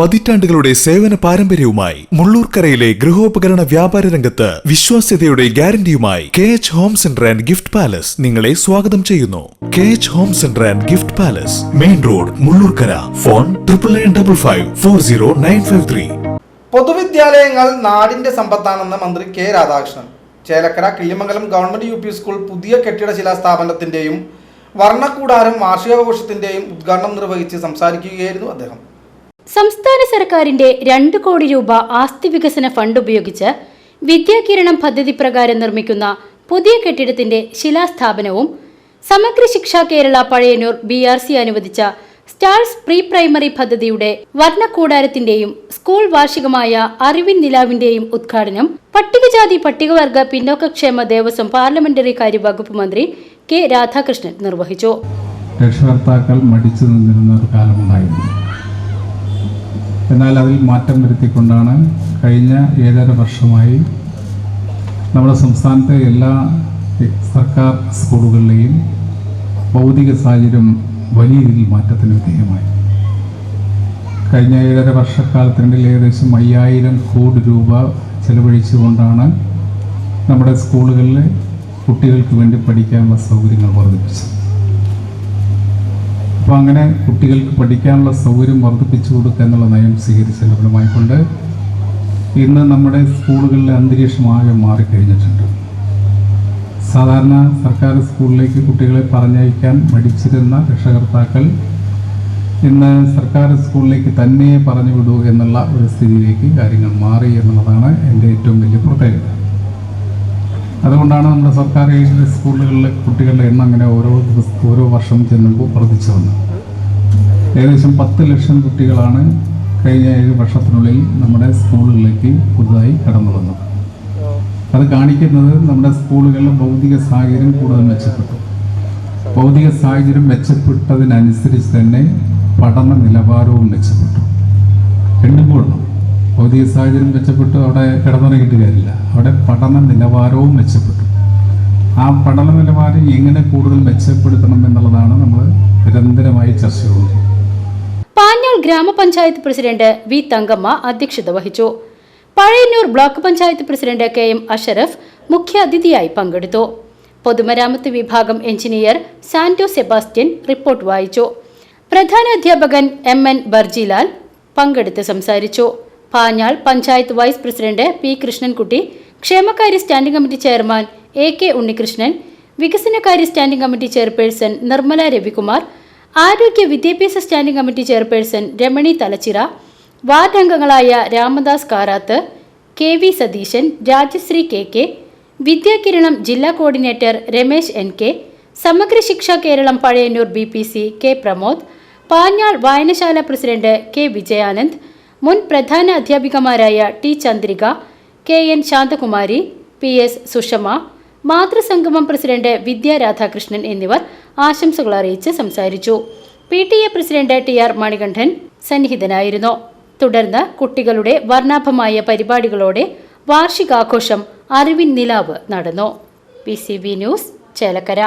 പതിറ്റാണ്ടുകളുടെ സേവന പാരമ്പര്യവുമായി മുള്ളൂർക്കരയിലെ ഗൃഹോപകരണ വ്യാപാര രംഗത്ത് വിശ്വാസ്യതയുടെ ഗ്യാരണ്ടിയുമായി K H home centre and gift palace നിങ്ങളെ സ്വാഗതം ചെയ്യുന്നു. K H home centre and gift palace main road Mulloorkara. Phone triple nine double five four zero nine five three പൊതുവിദ്യാലയങ്ങൾ നാടിന്റെ സമ്പത്താണെന്ന് മന്ത്രി K Radhakrishnan. Chelakkara Killimangalam government U P school പുതിയ കെട്ടിട ശിലാസ്ഥാപനത്തിന്റെയും വർണക്കൂടാരം വാർഷികാഘോഷത്തിന്റെയും ഉദ്ഘാടനം നിർവഹിച്ച് സംസാരിക്കുകയായിരുന്നു അദ്ദേഹം. സംസ്ഥാന സർക്കാരിന്റെ രണ്ട് കോടി രൂപ ആസ്തി വികസന ഫണ്ട് ഉപയോഗിച്ച് വിദ്യാകിരണം പദ്ധതി പ്രകാരം നിർമ്മിക്കുന്ന പുതിയ കെട്ടിടത്തിന്റെ ശിലാസ്ഥാപനവും Samagra Shiksha Kerala Pazhayannur B R C അനുവദിച്ച സ്റ്റാർസ് പ്രീ പ്രൈമറി പദ്ധതിയുടെ വർണക്കൂടാരത്തിന്റെയും സ്കൂൾ വാർഷികമായ അറിവിൻ നിലാവിന്റെയും ഉദ്ഘാടനം പട്ടികജാതി പട്ടികവർഗ പിന്നോക്കക്ഷേമ ദേവസ്വം പാർലമെന്ററി കാര്യ വകുപ്പ് മന്ത്രി കെ രാധാകൃഷ്ണൻ നിർവഹിച്ചു. രക്ഷകർത്താക്കൾ മടിച്ചു നിന്നിരുന്ന ഒരു കാലമുണ്ടായിരുന്നു. എന്നാൽ അതിൽ മാറ്റം വരുത്തിക്കൊണ്ടാണ് കഴിഞ്ഞ ഏഴര വർഷമായി നമ്മുടെ സംസ്ഥാനത്തെ എല്ലാ സർക്കാർ സ്കൂളുകളിലെയും ഭൗതിക സാഹചര്യം വലിയ രീതിയിൽ മാറ്റത്തിന് വിധേയമായി. കഴിഞ്ഞ ഏഴര വർഷക്കാലത്തിനിടയിൽ ഏകദേശം അയ്യായിരം കോടി രൂപ ചെലവഴിച്ചുകൊണ്ടാണ് നമ്മുടെ സ്കൂളുകളിൽ കുട്ടികൾക്ക് വേണ്ടി പഠിക്കാനുള്ള സൗകര്യങ്ങൾ വർദ്ധിപ്പിച്ചത്. അങ്ങനെ കുട്ടികൾക്ക് പഠിക്കാനുള്ള സൗകര്യം വർദ്ധിപ്പിച്ചു കൊടുക്കുക എന്നുള്ള നയം സ്വീകരിച്ചതിന്റെ ഫലമായിക്കൊണ്ട് ഇന്ന് നമ്മുടെ സ്കൂളുകളിലെ അന്തരീക്ഷം ആകെ മാറിക്കഴിഞ്ഞിട്ടുണ്ട്. സാധാരണ സർക്കാർ സ്കൂളിലേക്ക് കുട്ടികളെ പറഞ്ഞയക്കാൻ മടിച്ചിരുന്ന രക്ഷകർത്താക്കൾ ഇന്ന് സർക്കാർ സ്കൂളിലേക്ക് തന്നെ പറഞ്ഞു വിടൂ എന്നുള്ള ഒരു സ്ഥിതിയിലേക്ക് കാര്യങ്ങൾ മാറി എന്നുള്ളതാണ് എന്റെ ഏറ്റവും വലിയ പ്രത്യേകത. അതുകൊണ്ടാണ് നമ്മുടെ സർക്കാർ എയ്ഡഡ് സ്കൂളുകളിലെ കുട്ടികളുടെ എണ്ണം അങ്ങനെ ഓരോ ഓരോ വർഷം ചെല്ലുമ്പോൾ വർദ്ധിച്ചു വന്നത്. ഏകദേശം പത്ത് ലക്ഷം കുട്ടികളാണ് കഴിഞ്ഞ ഏഴ് വർഷത്തിനുള്ളിൽ നമ്മുടെ സ്കൂളുകളിലേക്ക് പുതുതായി കടന്നു വന്നത്. അത് കാണിക്കുന്നത് നമ്മുടെ സ്കൂളുകളിലെ ഭൗതിക സാഹചര്യം കൂടുതൽ മെച്ചപ്പെട്ടു. ഭൗതിക സാഹചര്യം മെച്ചപ്പെട്ടതിനനുസരിച്ച് തന്നെ പഠന നിലവാരവും മെച്ചപ്പെട്ടു. രണ്ടും ഭൗതിക സാഹചര്യം മെച്ചപ്പെട്ടു അവിടെ കിടന്നിറങ്ങിയിട്ട് കാര്യമില്ല അവിടെ പഠന നിലവാരവും മെച്ചപ്പെട്ടു. ആ പഠന നിലവാരം എങ്ങനെ കൂടുതൽ മെച്ചപ്പെടുത്തണം എന്നുള്ളതാണ് നമ്മൾ നിരന്തരമായി ചർച്ച ചെയ്യുന്നത് പാഞ്ഞാൾ ഗ്രാമപഞ്ചായത്ത് പ്രസിഡന്റ് വി തങ്കമ്മ അധ്യക്ഷത വഹിച്ചു. Pazhayannur block panchayat president K M Ashraf മുഖ്യാതിഥിയായി പങ്കെടുത്തു. പൊതുമരാമത്ത് വിഭാഗം എഞ്ചിനീയർ സാന്റോ സെബാസ്റ്റ്യൻ റിപ്പോർട്ട് വായിച്ചു. പ്രധാന അധ്യാപകൻ എം എൻ ബർജിലാൽ പങ്കെടുത്ത് സംസാരിച്ചു. Panjal panchayat vice president P Krishnankutty ക്ഷേമകാര്യ standing committee chairman A K Unnikrishnan വികസനകാര്യ standing committee chairperson Nirmala Ravikumar ആരോഗ്യ വിദ്യാഭ്യാസ standing committee chairperson Ramani Thalachira ward അംഗങ്ങളായ Ramadas Karath K V Satheesan Rajasree K K Vidyakiranam ജില്ലാ coordinator Ramesh N K Samagra Shiksha Keralam Pazhayannur B P C K Pramod Panjal വായനശാല president K Vijayanand മുൻ പ്രധാന അധ്യാപികമാരായ T Chandrika K N Santhakumari P S Sushama മാതൃസംഗമം president Vidya Radhakrishnan എന്നിവർ ആശംസകൾ അറിയിച്ച് സംസാരിച്ചു. P T A president T R Manikandan സന്നിഹിതനായിരുന്നു. തുടർന്ന് കുട്ടികളുടെ വർണാഭമായ പരിപാടികളോടെ വാർഷികാഘോഷം അറിവിൻ നിലാവ് നടന്നു. P C B news Chelakkara.